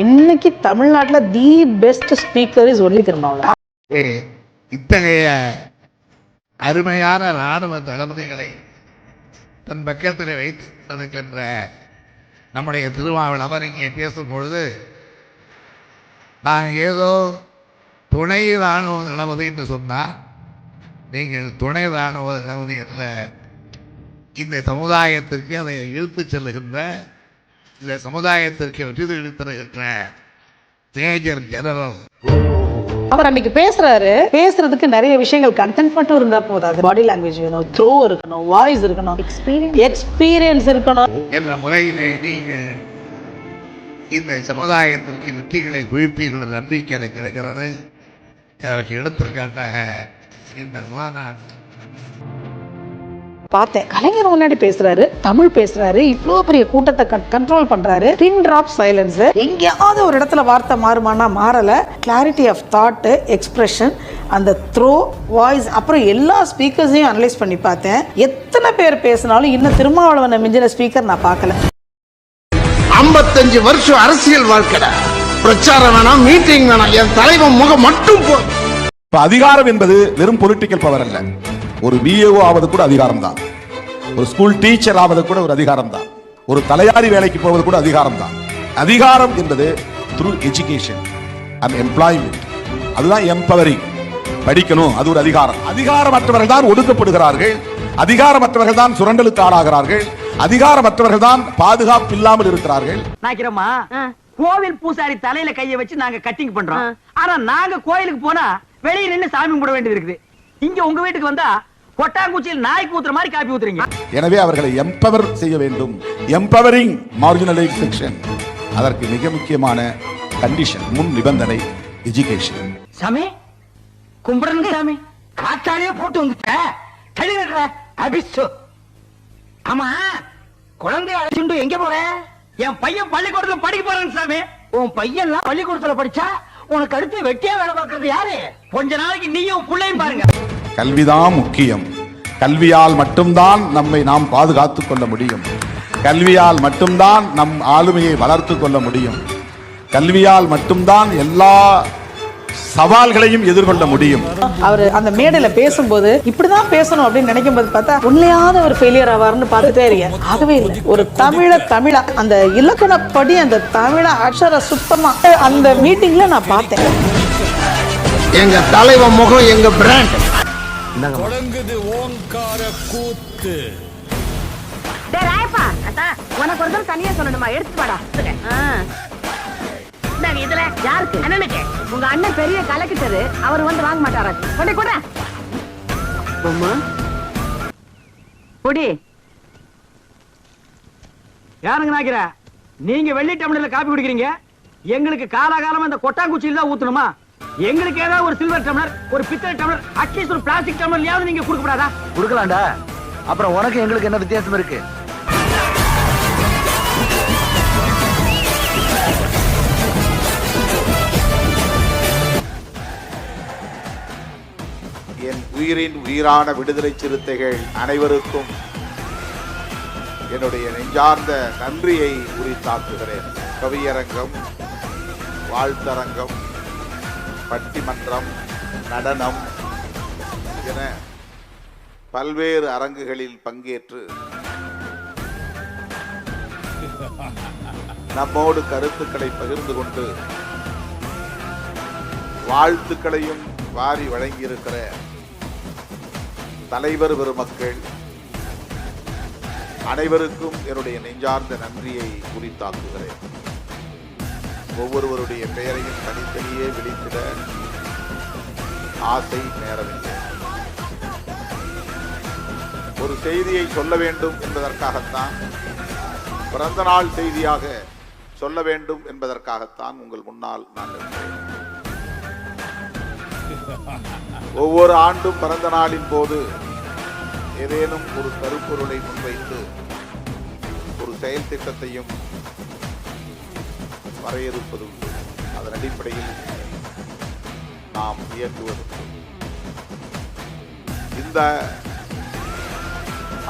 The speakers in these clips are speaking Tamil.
இன்னைக்கு தமிழ்நாட்டில் the best speaker is only Thirumavalavan ஏ, இத்தகைய அருமையான ராணுவ தளபதிகளை தன் பக்கத்தில் வைத்து இருக்கின்ற நம்முடைய திருமாவளவர் இங்கே பேசும்பொழுது நான் ஏதோ துணை ராணுவ தளபதி என்று சொன்னால் நீங்கள் துணை ராணுவ தளபதி என்ற இந்த சமுதாயத்திற்கு அதை இழுத்துச் செல்லுகின்ற இந்த சமுதாயத்திற்கு வெற்றி தருகின்ற மேஜர் ஜெனரல். அவர் அன்னைக்கு பேசுறாரு. பேசுறதுக்கு நிறைய விஷயங்கள் கண்டென்ட் மட்டும் இருந்தா போதாது. பாடி லாங்குவேஜ் வேணும் த்ரோ இருக்கணும் வாய்ஸ் இருக்கணும் எக்ஸ்பீரியன்ஸ் எக்ஸ்பீரியன்ஸ் இருக்கணும். என்ற முறையிலே நீங்கள் இந்த சமுதாயத்திற்கு வெற்றிகளை குவிப்பீர்கள் நம்பிக்கை எனக்கு இருக்கிறது அதற்கு எடுத்துக்காட்டாக இந்த மாநாடு. பார்த்தேன். கலைஞர் முன்னாடி பேசுறாரு தமிழ் பேசுறாரு இவ்வளோ பெரிய கூட்டத்தை கண்ட்ரோல் பண்றாரு. பின் டிராப் சைலன்ஸ் எங்கேயாவது ஒரு இடத்துல வார்த்தை மாறுமானா மாறல. கிளாரிட்டி ஆஃப் தாட் எக்ஸ்பிரஷன் அந்த த்ரோ வாய்ஸ் அப்புறம் எல்லா ஸ்பீக்கர்ஸையும் அனலைஸ் பண்ணி பார்த்தேன். எத்தனை பேர் பேசினாலும் இன்னும் திருமாவளவனை மிஞ்சின ஸ்பீக்கர் நான் பார்க்கல. ஐம்பத்தஞ்சு வருஷம் அரசியல் வாழ்க்கை பிரச்சாரம் வேணாம் மீட்டிங் வேணாம். என் தலைவன் முகம் மட்டும் போ அதிகாரம் என்பது வெறும் பொலிட்டிக்கல் பவர் அல்ல. ஒரு பிஏஓ ஆவது கூட அதிகாரம் தான் ஒரு ஸ்கூல் டீச்சர் ஆவது கூட ஒரு அதிகாரம் தான் ஒரு தலையாரி வேலைக்கு போவது கூட அதிகாரம் தான் அதிகாரம் என்பது த்ரூ எஜுகேஷன் அண்ட் எம்ப்ளாய்மெண்ட் அதுதான் எம்பவரிங் படிக்கணும் அது ஒரு அதிகாரம். அதிகாரமற்றவர்கள் தான் ஒடுக்கப்படுகிறார்கள். அதிகாரமற்றவர்கள் தான் சுரண்டலுக்கு ஆளாகிறார்கள். அதிகாரமற்றவர்கள் தான் பாதுகாப்பு இல்லாமல் இருக்கிறார்கள். நாக்கிறோமா கோவில் பூசாரி தலையில கைய வச்சு நாங்க கட்டிங் பண்றோம். ஆனா நாங்க கோயிலுக்கு போனா வெளிய நின்னு சாமி கும்பிட வேண்டியது இருக்குது. இங்க உங்க வீட்டுக்கு வந்தா கொட்டாங்குச்சியில் நாய்க்கு ஊத்துற மாதிரி காப்பி ஊத்துறீங்க. எனவே அவர்களை எம்பவர் செய்ய வேண்டும். எம்பவரிங் மார்ஜினலைஸ் செக்ஷன் அதற்கு மிக முக்கியமான கண்டிஷன் முன் நிபந்தனை எஜுகேஷன் சாமி கும்பிடுங்க சாமி. காத்தாலே போட்டு வந்துட்ட. கழுவிடுற அபிஷு. ஆமா குழந்தை அழைச்சுண்டு எங்க போற? என் பையன் பள்ளிக்கூடத்துல படிக்க போறான் சாமி. உன் பையன்லாம் பள்ளிக்கூடத்துல படிச்சா உனக்கு அடுத்து வெட்டியா வேலை பார்க்கறது யாரு? கொஞ்ச நாளைக்கு நீயும் பிள்ளையும் பாருங்க. கல்விதான் முக்கியம். கல்வியால் மட்டும்தான் நம்மை நாம் பாதுகாத்துக் கொள்ள முடியும். கல்வியால் மட்டும்தான் நம் ஆளுமையை வளர்த்துக் கொள்ள முடியும். கல்வியால் மட்டும்தான் எல்லா சவால்களையும் எதிர்கொள்ள முடியும். அவர் அந்த மேடையில பேசும்போது இப்படிதான் பேசணும் அப்படின்னு நினைக்கும் போது பார்த்தா உண்மையாத ஒரு ஃபெயிலியர் ஆவார்னு பார்த்துட்டே இருக்கேன் ஆகவே இல்லை. ஒரு தமிழ தமிழா அந்த இலக்கணப்படி அந்த தமிழ அக்ஷர சுத்தமா அந்த மீட்டிங்ல நான் பார்த்தேன். எங்க தலைவன் முகம் எங்க பிராண்ட் டேய் ராயப்பா அத்தா உனக்கு ஒரு தடவை தனியா சொல்லணுமா? எடுத்து வாடா. இந்தாங்க. இதுல யாருக்கு? அண்ணனுக்கு. உங்க அண்ணன் பெரிய கலக்கிட்டரு அவர் வந்து வாங்க மாட்டாரா. கொண்டே கூட. பொம்மா? பொடி யாருங்க நாக்கிற நீங்க வெள்ளி டம்ளர்ல காப்பி குடிக்கிறீங்க? எங்களுக்கு காலாகாலமா இந்த கொட்டாங்குச்சியில் தான் ஊத்தணுமா? எங்களுக்கு ஏதாவது ஒரு சில்வர் டம்ளர் ஒரு பித்தளை டம்ளர் அட்லீஸ்ட் ஒரு பிளாஸ்டிக் டம்ளர்லயாவது நீங்க கொடுக்கப்படாதா? கொடுக்கலாம்டா. அப்புறம் உனக்கு எங்களுக்கு என்ன வித்தியாசம் இருக்கு? என் உயிரின் உயிரான விடுதலை சிறுத்தைகள் அனைவருக்கும் என்னுடைய நெஞ்சார்ந்த நன்றியை உரித்தாக்குகிறேன். கவியரங்கம் வாழ்த்தரங்கம். பட்டிமன்றம் நடனம் என பல்வேறு அரங்குகளில் பங்கேற்று நம்மோடு கருத்துக்களை பகிர்ந்து கொண்டு வாழ்த்துக்களையும் வாரி வழங்கியிருக்கிற தலைவர் பெருமக்கள் அனைவருக்கும் என்னுடைய நெஞ்சார்ந்த நன்றியை குறித்தாக்குகிறேன். ஒவ்வொருவருடைய பெயரையும் தனித்தனியே விழித்திட ஆசை நேரவில்லை ஒரு செய்தியை சொல்ல வேண்டும் என்பதற்காகத்தான் பிறந்த நாள் செய்தியாக சொல்ல வேண்டும் என்பதற்காகத்தான் உங்கள் முன்னால் நான் ஒவ்வொரு ஆண்டும் பிறந்த நாளின் போது ஏதேனும் ஒரு கருப்பொருளை முன்வைத்து ஒரு செயல் திட்டத்தையும் வரையறுப்பதும் அதன் அடிப்படையில் நாம் இயக்குவதும் இந்த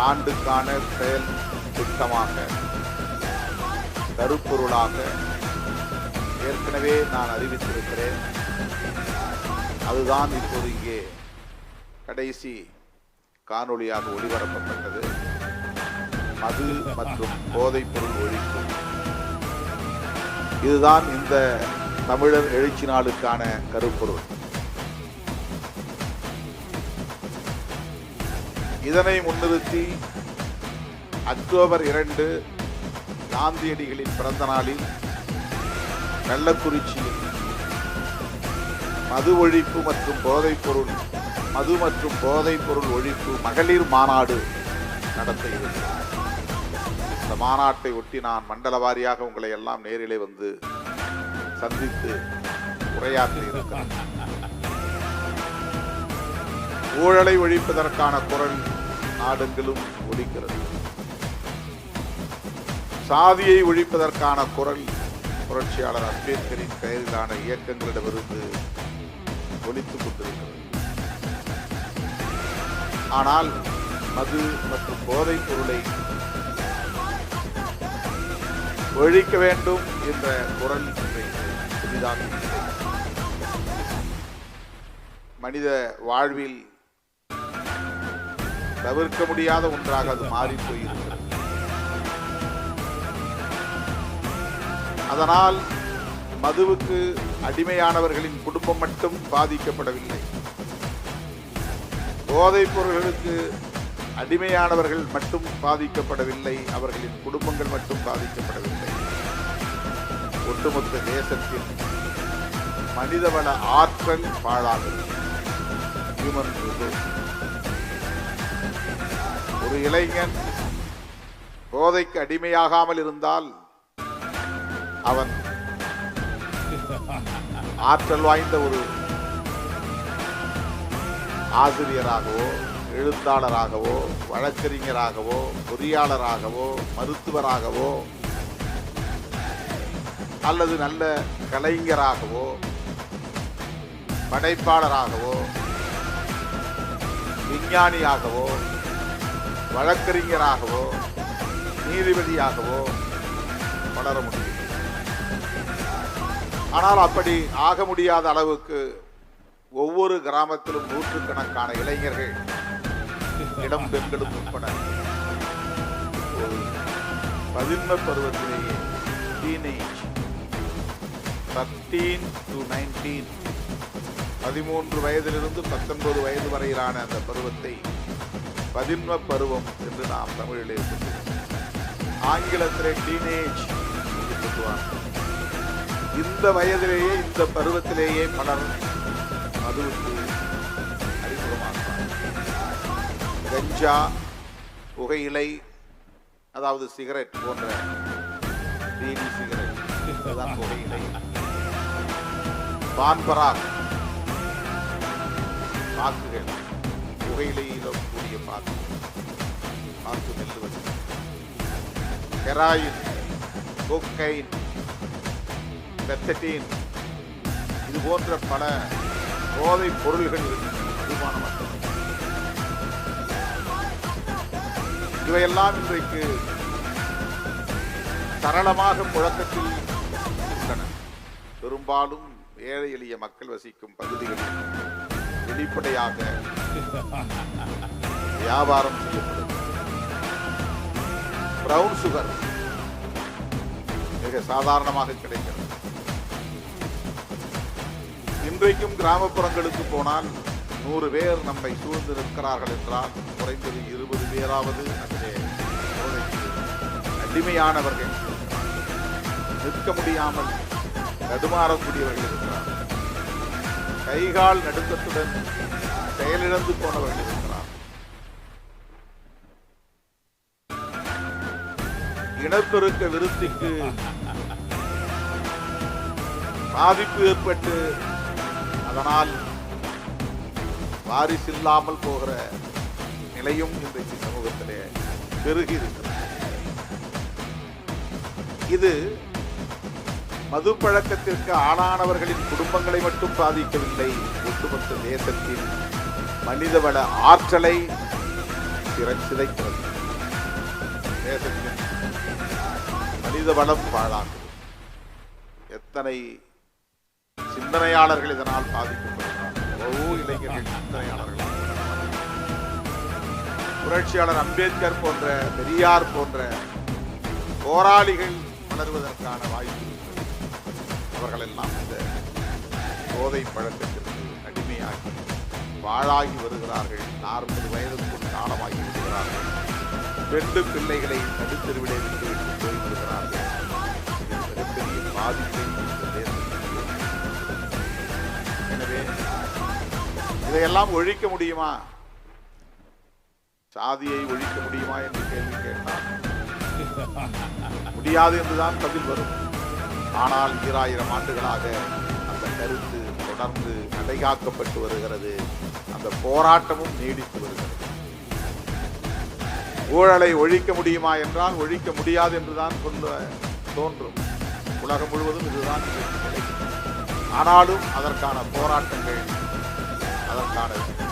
ஆண்டுக்கான செயல் திட்டமாக கருப்பொருளாக ஏற்கனவே நான் அறிவித்திருக்கிறேன். அதுதான் இப்போது இங்கே கடைசி காணொளியாக ஒளிபரப்பப்பட்டது. மது மற்றும் போதைப் பொருள் ஒழிப்பு இதுதான் இந்த தமிழர் எழுச்சி நாளுக்கான கருப்பொருள். இதனை முன்னிறுத்தி அக்டோபர் இரண்டு காந்தியடிகளின் பிறந்த நாளில் கள்ளக்குறிச்சியில் மது ஒழிப்பு மற்றும் போதைப் பொருள் மது மற்றும் போதைப் பொருள் ஒழிப்பு மகளிர் மாநாடு நடத்த இருக்கிறார் மாநாட்டை ஒட்டி நான் மண்டல வாரியாக உங்களை எல்லாம் நேரிலே வந்து சந்தித்து உரையாற்றி இருக்கிறேன். ஊழலை ஒழிப்பதற்கான குரல் நாடெங்கிலும் ஒலிக்கிறது. சாதியை ஒழிப்பதற்கான குரல் புரட்சியாளர் அம்பேத்கரின் பெயரிலான இயக்கங்களிடமிருந்து ஒழித்துக் கொண்டிருக்கிறது. ஆனால் மது மற்றும் போதைப் பொருளை ஒழிக்க வேண்டும் என்ற குரல் புதிதாக மனித வாழ்வில் தவிர்க்க முடியாத ஒன்றாக அது மாறிப்போயிருக்கிறது அதனால் மதுவுக்கு அடிமையானவர்களின் குடும்பம் மட்டும் பாதிக்கப்படவில்லை. போதைப் பொருள்களுக்கு அடிமையானவர்கள் மட்டும் பாதிக்கப்படவில்லை அவர்களின் குடும்பங்கள் மட்டும் பாதிக்கப்படவில்லை. ஒட்டுமொத்த தேசத்தில் மனிதவள ஆற்றல் பாழாகிறது ஹியூமன் ஒரு இளைஞன் போதைக்கு அடிமையாகாமல் இருந்தால் அவன் ஆற்றல் வாய்ந்த ஒரு ஆசிரியராகவோ எழுத்தாளராகவோ வழக்கறிஞராகவோ பொறியாளராகவோ மருத்துவராகவோ அல்லது நல்ல கலைஞராகவோ படைப்பாளராகவோ விஞ்ஞானியாகவோ வழக்கறிஞராகவோ நீதிபதியாகவோ வளர முடியும். ஆனால் அப்படி ஆக முடியாத அளவுக்கு ஒவ்வொரு கிராமத்திலும் நூற்றுக்கணக்கான இளைஞர்கள் இளம் பெண்களும் உட்பட. பதின்ம பருவத்திலேயே டீனேஜ் தர்டீன் டு நைன்டீன் பதிமூன்று வயதிலிருந்து பத்தொன்பது வயது வரையிலான அந்த பருவத்தை பதின்ம பருவம் என்று நாம் தமிழில் இருக்கிறோம் ஆங்கிலத்திலே டீனேஜ் என்று சொல்லுவார்கள் இந்த வயதிலேயே இந்த பருவத்திலேயே பலர் கஞ்சா புகையிலை அதாவது சிகரெட் போன்ற பீடி சிகரெட் இதுதான் புகையிலை. பான்பராக். பாக்குகள். புகையிலையில கூடிய பாக்கு. பாக்கு மெல்லுவது. ஹெராயின். கொக்கைன். பெத்தட்டீன் இது போன்ற பல போதைப் பொருள்கள் இருக்கின்றன இவையெல்லாம் இன்றைக்கு சரளமாக புழக்கத்தில் உள்ளன பெரும்பாலும் ஏழை எளிய மக்கள் வசிக்கும் பகுதிகளில் வெளிப்படையாக வியாபாரம் செய்யப்படும் பிரவுன் சுகர் மிக சாதாரணமாக கிடைக்கிறது. இன்றைக்கும் கிராமப்புறங்களுக்கு போனால் நூறு பேர் நம்மை சூழ்ந்து நிற்கிறார்கள் என்றால் குறைந்தது இருபது பேராவது அதிலே அடிமையானவர்கள் நிற்க முடியாமல் நடுமாறக்கூடியவர்கள் இருக்கிறார். கைகால் நடுக்கத்துடன் செயலிழந்து போனவர்கள் இருக்கிறார். இனப்பெருக்க விருத்திக்கு பாதிப்பு ஏற்பட்டு அதனால் வாரிசில்லாமல் போகிற நிலையும் இன்றைக்கு சமூகத்திலே பெருகி இருக்கிறது இது மது பழக்கத்திற்கு ஆளானவர்களின் குடும்பங்களை மட்டும் பாதிக்கவில்லை ஒட்டுமொத்த தேசத்தின் மனிதவள ஆற்றலை திற- தேசத்தின் மனித வளம் எத்தனை சிந்தனையாளர்கள் இதனால் பாதிக்கும் எவ்வளவோ இளைஞர்கள் சிந்தனையாளர்கள் புரட்சியாளர் அம்பேத்கர் போன்ற பெரியார் போன்ற போராளிகள் வளர்வதற்கான வாய்ப்பு. அவர்கள் அவர்களெல்லாம் இந்த போதை பழக்கத்திற்கு அடிமையாகி வாழாகி வருகிறார்கள். நாற்பது வயதுக்குள் காலமாகி வருகிறார்கள் பெண்டு பிள்ளைகளை நடுத்தெருவிலே விட்டு போய் வருகிறார்கள். மிகப்பெரிய பாதிப்பை இதையெல்லாம் ஒழிக்க முடியுமா? சாதியை ஒழிக்க முடியுமா என்று கேள்வி கேட்டார் முடியாது என்றுதான் பதில் வரும். ஆனால் ஈராயிரம் ஆண்டுகளாக அந்த கருத்து தொடர்ந்து நடைகாக்கப்பட்டு வருகிறது. அந்த போராட்டமும் நீடித்து வருகிறது. ஊழலை ஒழிக்க முடியுமா என்றால் ஒழிக்க முடியாது என்றுதான் சொல்ல தோன்றும். உலகம் முழுவதும் இதுதான் ஆனாலும் அதற்கான போராட்டங்கள் அதற்கான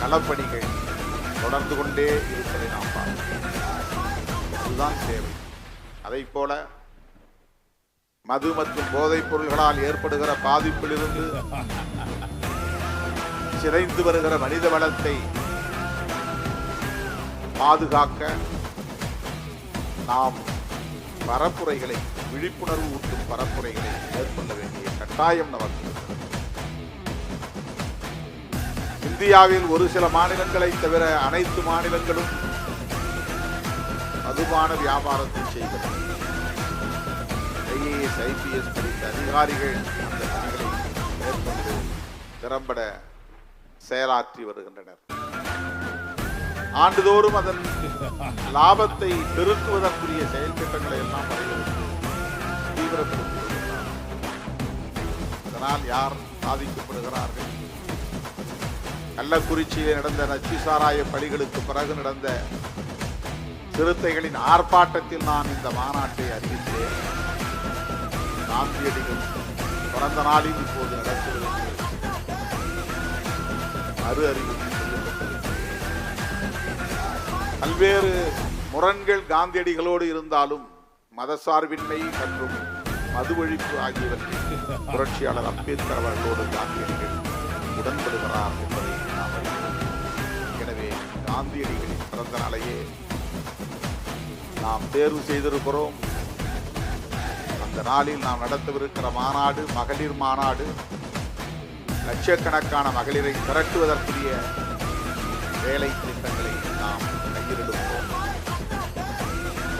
களப்பணிகள் தொடர்ந்து கொண்டே இருப்பதை நாம் பார்க்கிறோம். அதுதான் தேவை. அதை போல மது மற்றும் போதைப் பொருள்களால் ஏற்படுகிற பாதிப்பிலிருந்து சிதைந்து வருகிற மனித வளத்தை பாதுகாக்க நாம் பரப்புரைகளை விழிப்புணர்வு ஊட்டும் பரப்புரைகளை மேற்கொள்ள வேண்டிய கட்டாயம் நமக்கு இந்தியாவில் ஒரு சில மாநிலங்களை தவிர அனைத்து மாநிலங்களும் மதுபான வியாபாரத்தை செய்கிறது ஐஏஎஸ் ஐபிஎஸ் படித்த அதிகாரிகள் அந்த பணிகளை மேற்கொண்டு திறம்பட செயலாற்றி வருகின்றனர். ஆண்டுதோறும் அதன் லாபத்தை பெருக்குவதற்குரிய செயல் திட்டங்களை எல்லாம் தீவிரப்படுத்தி அதனால் இதனால் யார் பாதிக்கப்படுகிறார்கள்? கள்ளக்குறிச்சியில் நடந்த நச்சு சாராய பலிகளுக்கு பிறகு நடந்த சிறுத்தைகளின் ஆர்ப்பாட்டத்தில் நான் இந்த மாநாட்டை அறிவித்தேன். காந்தியடிகள் பிறந்த நாளில் இப்போது நடத்துவதற்கு மறு அறிவிப்பு பல்வேறு முரண்கள் காந்தியடிகளோடு இருந்தாலும் மதசார்பின்மை மற்றும் மது ஒழிப்பு ஆகியவற்றிற்கு புரட்சியாளர் அம்பேத்கர் அவர்களோடு காந்தியடிகள் உடன்படுகிறார் என்பது காந்தியடிகளின் பிறந்த நாளையே நாம் தேர்வு செய்திருக்கிறோம். அந்த நாளில் நாம் நடத்தவிருக்கிற மாநாடு மகளிர் மாநாடு லட்சக்கணக்கான மகளிரை திரட்டுவதற்குரிய வேலை திட்டங்களை நாம் கையிலெடுப்போம்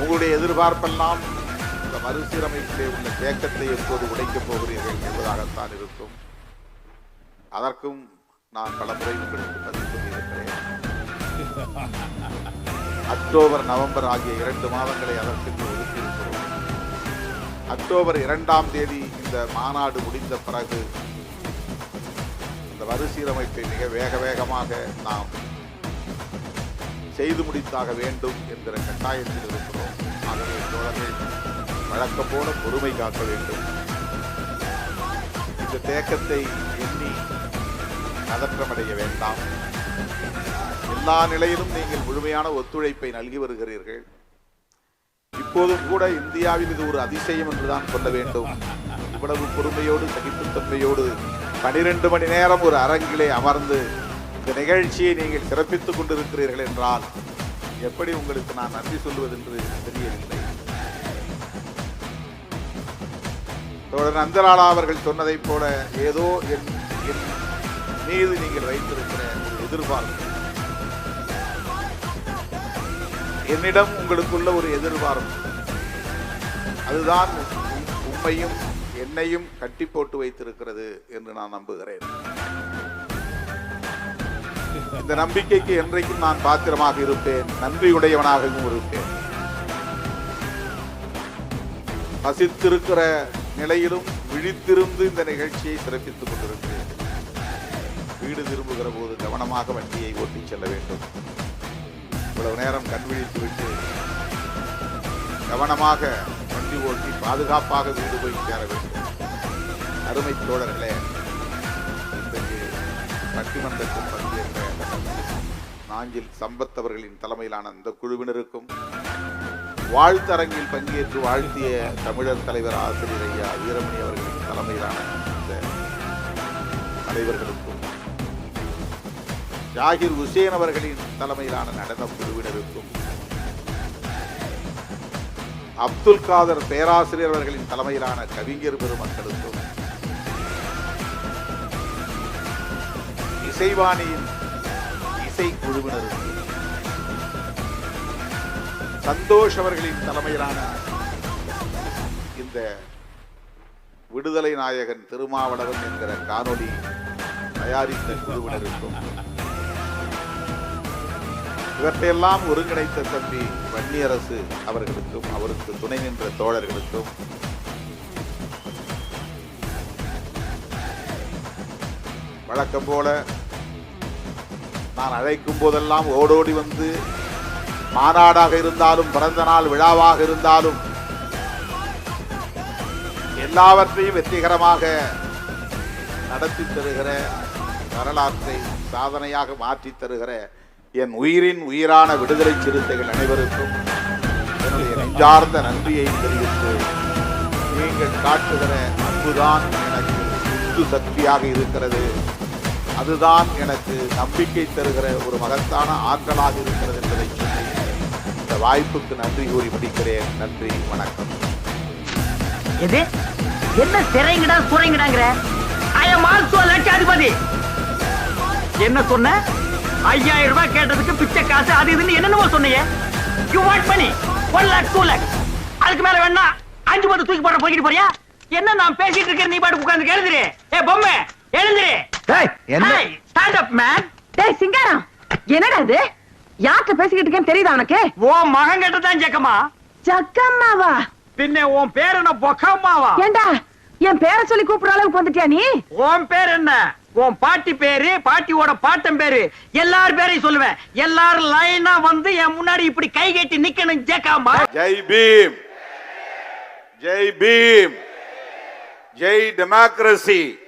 உங்களுடைய எதிர்பார்ப்பெல்லாம் இந்த மறுசீரமைப்பிலே உள்ள தேக்கத்தை எப்போது உடைக்கப் போகிறீர்கள் என்பதாகத்தான் இருக்கும். அதற்கும் நான் பல முறை உங்களுக்கு பதில் சொல்லியிருக்கிறேன். அக்டோபர் நவம்பர் ஆகிய இரண்டு மாதங்களை அதற்கு ஒதுக்கியிருக்கிறோம். அக்டோபர் இரண்டாம் தேதி இந்த மாநாடு முடிந்த பிறகு இந்த மறுசீரமைப்பை மிக வேக வேகமாக நாம் செய்து முடித்தாக வேண்டும் என்கிற கட்டாயத்தில் இருக்கிறோம். ஆகவே தோழர்கள் வழக்கம் போல பொறுமை காக்க வேண்டும். இந்த தேக்கத்தை எண்ணி பதற்றமடைய வேண்டாம். எல்லா நிலையிலும் நீங்கள் முழுமையான ஒத்துழைப்பை நல்கி வருகிறீர்கள். இப்போதும் கூட இந்தியாவில் இது ஒரு அதிசயம் என்றுதான் சொல்ல வேண்டும். இவ்வளவு பொறுமையோடு சகிப்புத்தன்மையோடு பனிரெண்டு மணி நேரம் ஒரு அரங்கிலே அமர்ந்து இந்த நிகழ்ச்சியை நீங்கள் சிறப்பித்துக் கொண்டிருக்கிறீர்கள் என்றால் எப்படி உங்களுக்கு நான் நன்றி சொல்வது என்று தெரியவில்லை. தோழர் நந்தலாலா அவர்கள் சொன்னதைப் போல ஏதோ என் மீது நீங்கள் வைத்திருக்கிற ஒரு எதிர்பார்ப்பு. என்னிடம் உங்களுக்குள்ள ஒரு எதிர்பார்ப்பு. அதுதான் உண்மையும் உம்மையும் என்னையும் கட்டி போட்டு வைத்திருக்கிறது என்று நான் நம்புகிறேன். இந்த நம்பிக்கைக்கு என்றைக்கும் நான் பாத்திரமாக இருப்பேன். நன்றியுடையவனாகவும் இருப்பேன். பசித்திருக்கிற நிலையிலும் விழித்திருந்து இந்த நிகழ்ச்சியை சிறப்பித்துக் கொண்டிருக்கிறேன். வீடு திரும்புகிற போது கவனமாக வண்டியை ஓட்டிச் செல்ல வேண்டும். இவ்வளவு நேரம் கண் விழித்து விட்டு கவனமாக வண்டி ஓட்டி பாதுகாப்பாக கொண்டு போய் சேர வேண்டும். அருமை தோழர்களே இன்றைக்கு பட்டிமன்றத்தில் பங்கேற்ற நாஞ்சில் சம்பத் அவர்களின் தலைமையிலான இந்த குழுவினருக்கும் வாழ்த்தரங்கில் பங்கேற்று வாழ்த்திய தமிழர் தலைவர் ஆசிரியர் ஐயா வீரமணி அவர்களின் தலைமையிலான இந்த தலைவர்களுக்கும் ஜாகிர் உசேன் அவர்களின் தலைமையிலான நடன குழுவினருக்கும் அப்துல் காதர் பேராசிரியர் அவர்களின் தலைமையிலான கவிஞர் பெருமக்களுக்கும் இசைவாணியின் இசை குழுவினருக்கும் சந்தோஷ் அவர்களின் தலைமையிலான இந்த விடுதலை நாயகன் திருமாவளவன் என்கிற காணொலி தயாரித்த குழுவினருக்கும் இவற்றையெல்லாம் ஒருங்கிணைத்த தம்பி வன்னியரசு அவர்களுக்கும் அவருக்கு துணை நின்ற தோழர்களுக்கும். வழக்கம் போல நான் அழைக்கும் போதெல்லாம் ஓடோடி வந்து மாநாடாக இருந்தாலும் பிறந்த நாள் விழாவாக இருந்தாலும் எல்லாவற்றையும் வெற்றிகரமாக நடத்தி தருகிற வரலாற்றை சாதனையாக மாற்றி தருகிற என் உயிரின் உயிரான விடுதலை சிறுத்தைகள் அனைவருக்கும் என்னுடைய நெஞ்சார்ந்த நன்றியை தெரிவித்து நீங்கள் காட்டுகிற அன்புதான் எனக்கு சுத்து சக்தியாக இருக்கிறது. அதுதான் எனக்கு நம்பிக்கை தருகிற ஒரு மகத்தான ஆற்றலாக இருக்கிறது என்பதை சொல்லி இந்த வாய்ப்புக்கு நன்றி கூறி முடிக்கிறேன். நன்றி வணக்கம். எது? என்ன சிறைங்கடா குறைங்கடாங்கிற ஐ எம் ஆல்சோ லட்சாதிபதி. என்ன சொன்ன? ஐயாயிரம் ரூபாய் கேட்டதுக்கு பிச்சை காசு அது இதுன்னு என்னென்னமோ சொன்னீங்க you want money one lakh two lakh அதுக்கு மேல வேணா அஞ்சு பத்து தூக்கி போட போய்கிட்டு போறியா? என்ன நான் பேசிட்டு இருக்கேன் நீ பாட்டு உட்கார்ந்து எழுந்துரு ஏ பொம்மை எழுந்துரு. என்ன? ஸ்டாண்ட் அப் மேன் டேய் சிங்காரம் என்னடா இது? யார்கிட்ட பேசிக்கிட்டு இருக்கேன்னு தெரியுதா உனக்கு? ஓ மகன் கிட்ட தான் ஜக்கமா ஜக்கம்மாவா? பின்ன உன் பேர் என்ன? பொக்கம்மாவா? ஏண்டா என் பேரை சொல்லி கூப்பிடுற அளவுக்கு வந்துட்டியா நீ? உன் பேர் என்ன? உன் பாட்டி பேரு பாட்டியோட பாட்டம் பேரு எல்லார் பேரையும் சொல்லுவேன். எல்லாரும் லைனா வந்து என் முன்னாடி இப்படி கை கட்டி நிக்கணும் ஜேக்காமா ஜெய் பீம். ஜெய் பீம். ஜெய் டெமோக்ரஸி.